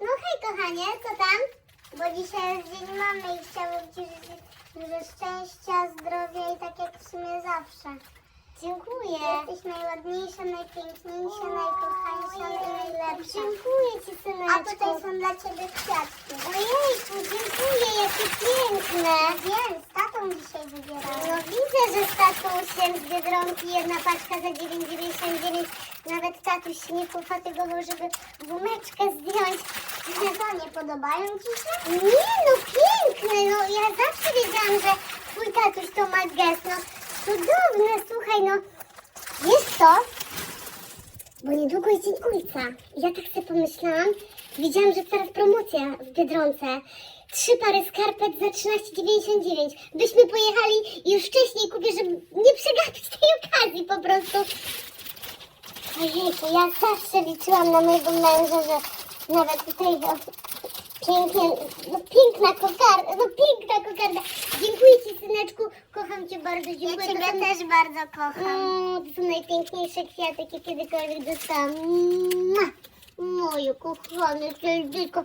No hej kochanie, co tam? Bo dzisiaj jest dzień mamy i chciałabym Ci życzyć dużo szczęścia, zdrowia i tak jak w sumie zawsze. Dziękuję. Jesteś najładniejsza, najpiękniejsza, najkochańsza i najlepsza. Dziękuję Ci, syneczku. A tutaj są dla Ciebie kwiatki. Ojejku, dziękuję, jakie piękne. Wiem, dzisiaj wybierałam. No widzę, że z tatusiem z Biedronki jedna paczka za 9,99. Nawet tatuś nie pofatygował, żeby gumeczkę zdjąć. No co, nie podobają Ci się? Nie, no piękne, no ja zawsze wiedziałam, że Twój tatuś to ma gest, no cudowne, słuchaj, no wiesz co? Bo niedługo jest Dzień Ojca. Ja tak sobie pomyślałam, widziałam, że teraz promocja w Biedronce. Trzy pary skarpet za 13,99. Byśmy pojechali już wcześniej kupię, żeby nie przegapić tej okazji po prostu. Ojejku, ja zawsze liczyłam na mojego męża, że nawet tutaj o, pięknie, no piękna kokarda, no piękna kokarda. Dziękuję Ci syneczku, kocham Cię bardzo, dziękuję. Ja Ciebie też bardzo kocham. Mm, to są najpiękniejsze kwiaty, jakie kiedykolwiek dostałam. Mua! мною, кохане сердечко.